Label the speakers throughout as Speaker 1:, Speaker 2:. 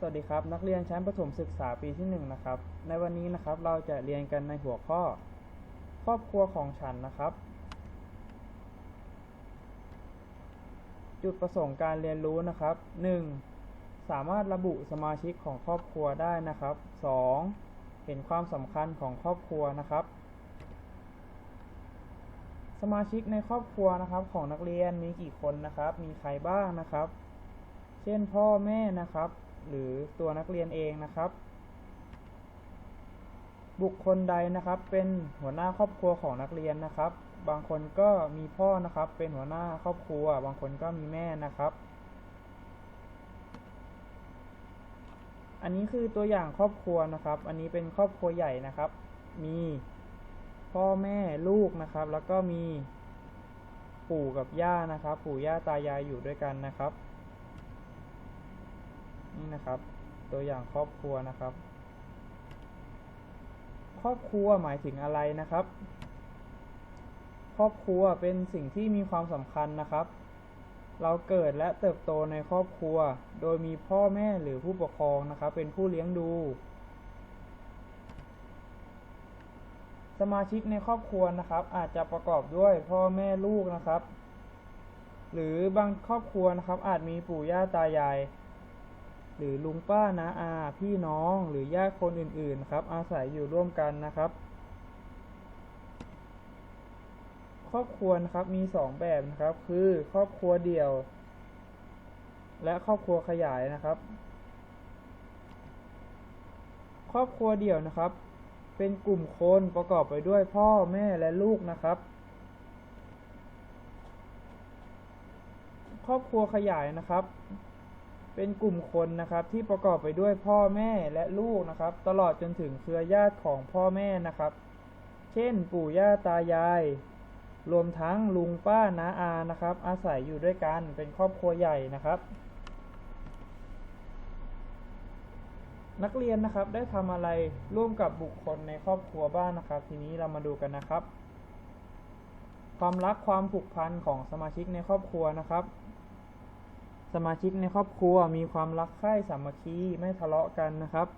Speaker 1: สวัสดีครับ นักเรียนชั้นประถมศึกษาปีที่หนึ่งนะครับ ในวันนี้นะครับเราจะเรียนกันในหัวข้อ ครอบครัวของฉันนะครับ จุดประสงค์การเรียนรู้นะครับ 1. สามารถระบุสมาชิกของครอบครัวได้นะครับ 2. เห็นความสำคัญของครอบครัวนะครับ สมาชิกในครอบครัวนะครับ ของนักเรียนมีกี่คนนะครับ มีใครบ้างนะครับ เช่นพ่อแม่นะครับ หรือตัวนักเรียนเองนะครับ บุคคลใดนะครับ เป็นหัวหน้าครอบครัวของนักเรียนนะครับ บางคนก็มีพ่อนะครับ เป็นหัวหน้าครอบครัว บางคนก็มีแม่นะครับ อันนี้คือตัวอย่างครอบครัวนะครับ อันนี้เป็นครอบครัวใหญ่นะครับ มีพ่อแม่ลูกนะครับ แล้วก็มีปู่กับย่านะครับ ปู่ย่าตายายอยู่ด้วยกันนะครับ นะครับ ตัวอย่างครอบครัวนะครับ ครอบครัวหมายถึงอะไรนะครับ ครอบครัวเป็นสิ่งที่มีความสำคัญนะครับ เราเกิดและเติบโตในครอบครัว โดยมีพ่อแม่หรือผู้ปกครองนะครับ เป็นผู้เลี้ยงดู สมาชิกในครอบครัวนะครับ อาจจะประกอบด้วยพ่อแม่ลูกนะครับหรือบางครอบครัวนะครับอาจมีปู่ย่าตายาย หรือลุงป้านาอา พี่น้องหรือญาติคนอื่นๆครับ อาศัยอยู่ร่วมกันนะครับ ครอบครัวนะครับมีสองแบบนะครับ คือครอบครัวเดี่ยว และครอบครัวขยายนะครับ ครอบครัวเดี่ยวนะครับ เป็นกลุ่มคนประกอบไปด้วยพ่อแม่และลูกนะครับครอบครัวขยายนะครับ เป็นกลุ่มคนนะครับที่ประกอบไปด้วยพ่อแม่และลูกนะครับ ตลอดจนถึงเครือญาติของพ่อแม่นะครับ เช่น ปู่ย่าตายาย รวมทั้งลุงป้าน้าอานะครับ อาศัยอยู่ด้วยกันเป็นครอบครัวใหญ่นะครับ นักเรียนนะครับได้ทำอะไรร่วมกับบุคคลในครอบครัวบ้างนะครับ ทีนี้เรามาดูกันนะครับ ความรักความผูกพันของสมาชิกในครอบครัวนะครับ สมาชิกในครอบครัวมีความรักใคร่สามัคคีไม่ทะเลาะกันนะครับ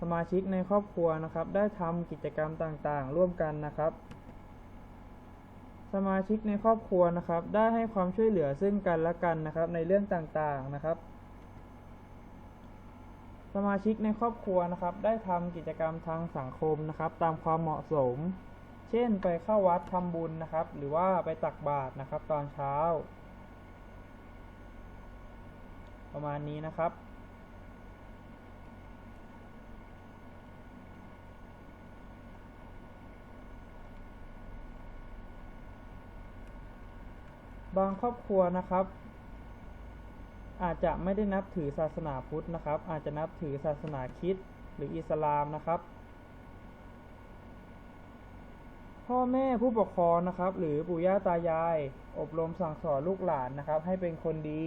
Speaker 1: สมาชิกในครอบครัวนะครับ ได้ทำกิจกรรมต่างๆ ร่วมกันนะครับ สมาชิกในครอบครัวนะครับ ได้ให้ความช่วยเหลือซึ่งกันและกันนะครับ ในเรื่องต่างๆนะครับ สมาชิกในครอบครัวนะครับ ได้ทำกิจกรรมทางสังคมนะครับ ตามความเหมาะสม เช่น ไปเข้าวัดทำบุญนะครับ หรือว่าไปตักบาตรนะครับ ตอนเช้า ประมาณนี้นะครับ บางครอบครัวนะครับ อาจจะไม่ได้นับถือศาสนาพุทธนะครับ อาจจะนับถือศาสนาคริสต์หรืออิสลามนะครับพ่อแม่ผู้ปกครองนะครับ หรือปู่ย่าตายาย อบรมสั่งสอนลูกหลานนะครับ ให้เป็นคนดี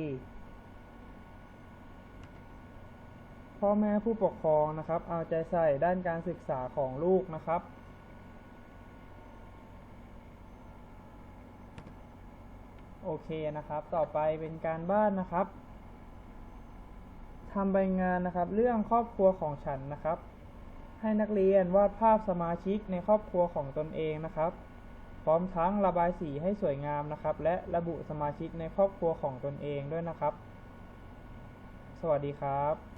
Speaker 1: พ่อแม่ผู้ปกครองนะครับ เอาใจใส่ด้านการศึกษาของลูกนะครับ โอเคนะครับ ต่อไปเป็นการบ้านนะครับทำใบงานนะครับ เรื่องครอบครัวของฉันนะครับ ให้นักเรียนวาดภาพสมาชิกในครอบครัวของตนเองนะครับ พร้อมทั้งระบายสีให้สวยงามนะครับ และระบุสมาชิกในครอบครัวของตนเองด้วยนะครับ สวัสดีครับ